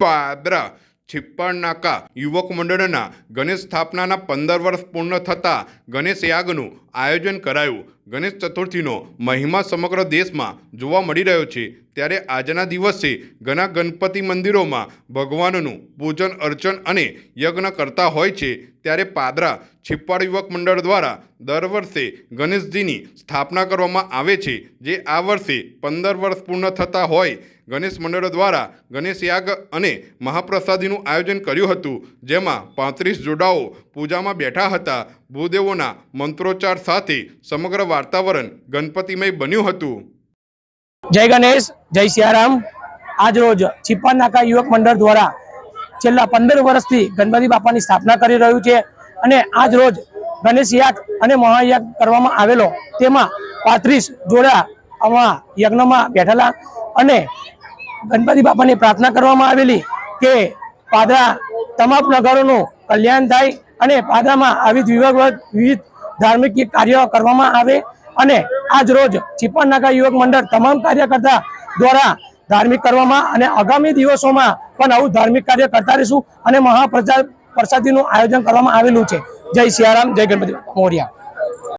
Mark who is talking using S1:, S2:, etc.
S1: પાદરા. છિપ્પણનાકા. યુવક મંડળના ગણેશ સ્થાપનાના પંદર વર્ષ પૂર્ણ થતાં ગણેશ યાગનું આયોજન કરાયું. ગણેશ ચતુર્થીનો મહિમા સમગ્ર દેશમાં જોવા મળી રહ્યો છે. ત્યારે આજના દિવસે ઘણા ગણપતિ મંદિરોમાં ભગવાનનું પૂજન, અર્ચન અને યજ્ઞ કરતા હોય છે. ત્યારે પાદરા છિપ્પાડ યુવક મંડળ દ્વારા દર વર્ષે ગણેશજીની સ્થાપના કરવામાં આવે છે, જે આ વર્ષે પંદર વર્ષ પૂર્ણ થતા હોય. ગણેશ મંડળ દ્વારા ગણેશ યાગ અને મહાપ્રસાદીનું આયોજન કર્યું હતું, જેમાં પાંત્રીસ જોડાઓ પૂજામાં બેઠા હતા. ભૂદેવોના મંત્રોચ્ચાર સાથે સમગ્ર વાતાવરણ ગણપતિમય બન્યું હતું.
S2: જય ગણેશ, જય સિયારામ. આજરોજ છીપા નાકા યુવક મંડળ દ્વારા છેલ્લા પંદર વર્ષથી ગણપતિ બાપાની સ્થાપના કરી રહ્યું છે અને આજ ગણેશ યાગ અને મહાયાગ કરવામાં આવેલો. તેમાં પાંત્રીસ જોડા આમાં યજ્ઞમાં બેઠેલા અને ગણપતિ બાપાની પ્રાર્થના કરવામાં આવેલી કે પાદરા તમામ નગરોનું કલ્યાણ થાય અને પાદરામાં આવી વિવિધ ધાર્મિક કાર્ય કરવામાં આવે અને આજ રોજ ચીપણ નાકા યુવક મંડળ તમામ કાર્યકર્તા દ્વારા ધાર્મિક કરવામાં અને આગામી દિવસોમાં પણ આવું ધાર્મિક કાર્ય કરતા રહીશું અને મહાપ્રસાદ પ્રસાદીનું આયોજન કરવામાં આવેલું છે. જય સિયારામ, જય ગણપતિ મોર્યા.